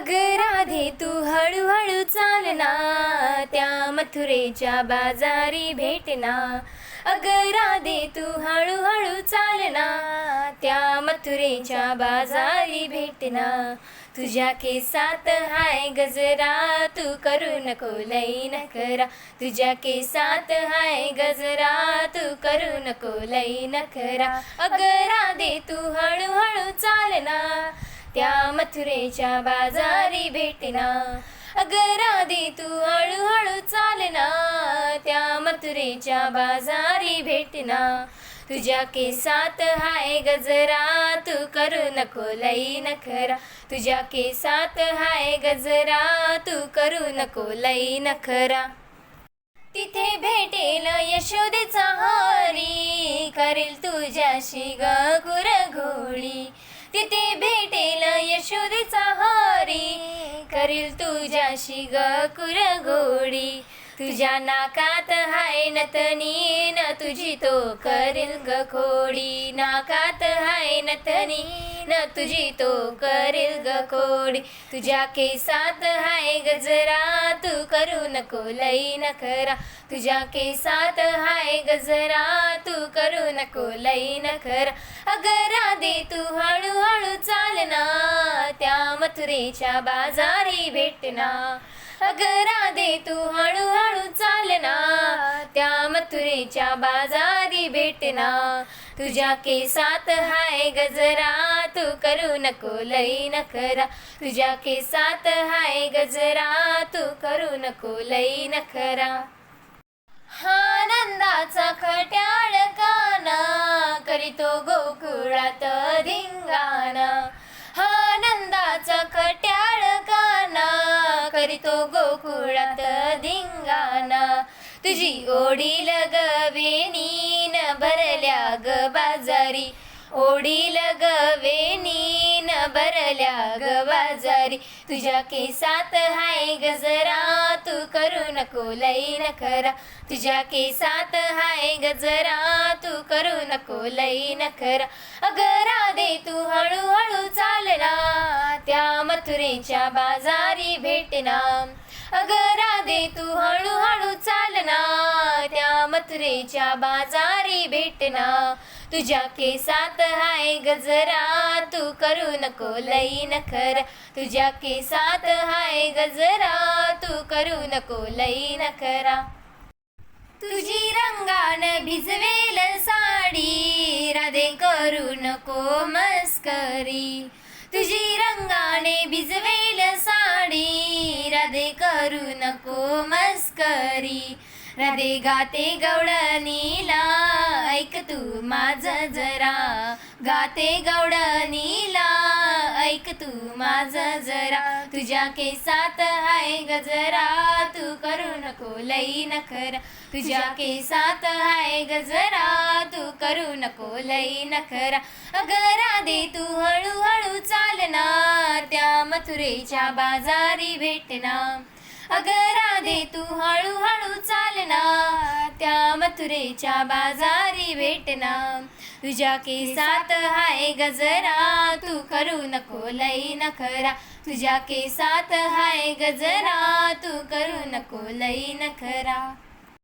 अग राधे तू हळूहळू चालना त्या मथुरेच्या बाजारी भेटना अग राधे तू हळूहळू चालना त्या मथुरेच्या बाजारी भेटना तुझ्या केसात हाय गजरा तू करू नको लई नखरा. तुझ्या केसात हाय गजरा तू करू नको लई नखरा. अग राधे तू हळूहळू चालना त्या मथुरेच्या बाजारी भेटना. अग राधे तू हळूहळू चालना त्या मथुरेच्या बाजारी भेटना. तुझ्या केसात हाय गजरा तू करू नको लई नखरा. तुझ्या केसात हाय गजरा तू करू नको लई नखरा. तिथे भेटेल यशोदेचा हारी करेल तुझ्याशी ग घोळी तिथे भेटेल हरी करील तुझ्याशी ग घोळी तुझ्या नाकात हाय नतनी न तुझी तो करील ग खोडी. नाकात हाय नतनी न तुझी तो करेल ग खोडी. तुझ्या केसात हाय गजरा तू करू नको लई करा तुझ्या केसात हाय गजरा तू करू नको लई करा अगर दे तू हा मथुरेच्या बाजारी भेटना. अगर राधे तू हळूहळू चालना. त्या मथुरेच्या बाजारी भेटना. तुझ्या केसात हाय गजरा तू करू नको लई नखरा. तुझ्या केसात हाय गजरा तू करू नको लई नखरा. हा नंदाचा खट्याळ काना करीतो गोकुळात धिंगाणा. नंदाचा खट्याळ काना करीतो गोकुळात धिंगाना तुझी ओढील गवेनीन भरल्या ग बाजारी. ओढील गवेनीन भरल्या ग बाजारी. तुझ्या केसात हाय गजरा करू नको लई नखरा तुझ्या केसात हाय गजरा तू करू नको लई नखरा अगरा राधे तू हळूहळू चालना त्या मथुरेच्या बाजारी भेटना अगरा राधे तू हळूहळू चालना त्या मथुरेच्या बाजारी भेटना तुझ्या केसात हाय गजरा तू करू नको लई नखरा तुझ्या केसात हाय गजरा करू करू नको लई नखरा. तुझी रंगान भिजवेल साडी राधे करू नको मस्करी. तुझी रंगाने भिजवेल साडी राधे करू नको मस्करी. राधे गाते गवळणीला ऐक तू माझ जरा. गाते गवळणीला ऐक तू माझ जरा. तुझ्या केसात हाय गजरा तू करू नको लई नखरा. तुझ्या केसात हाय गजरा तू करू नको लई नखरा. अगं राधे तू हळूहळू चालना त्या मथुरेच्या बाजारी भेटना अगं राधे तू हळूहळू चालना त्या मथुरेच्या बाजारी भेटना. तुझ्या केसात हाय गजरा तू करू नको लई नखरा. तुझ्या केसात हाय गजरा तू करू नको लई नखरा.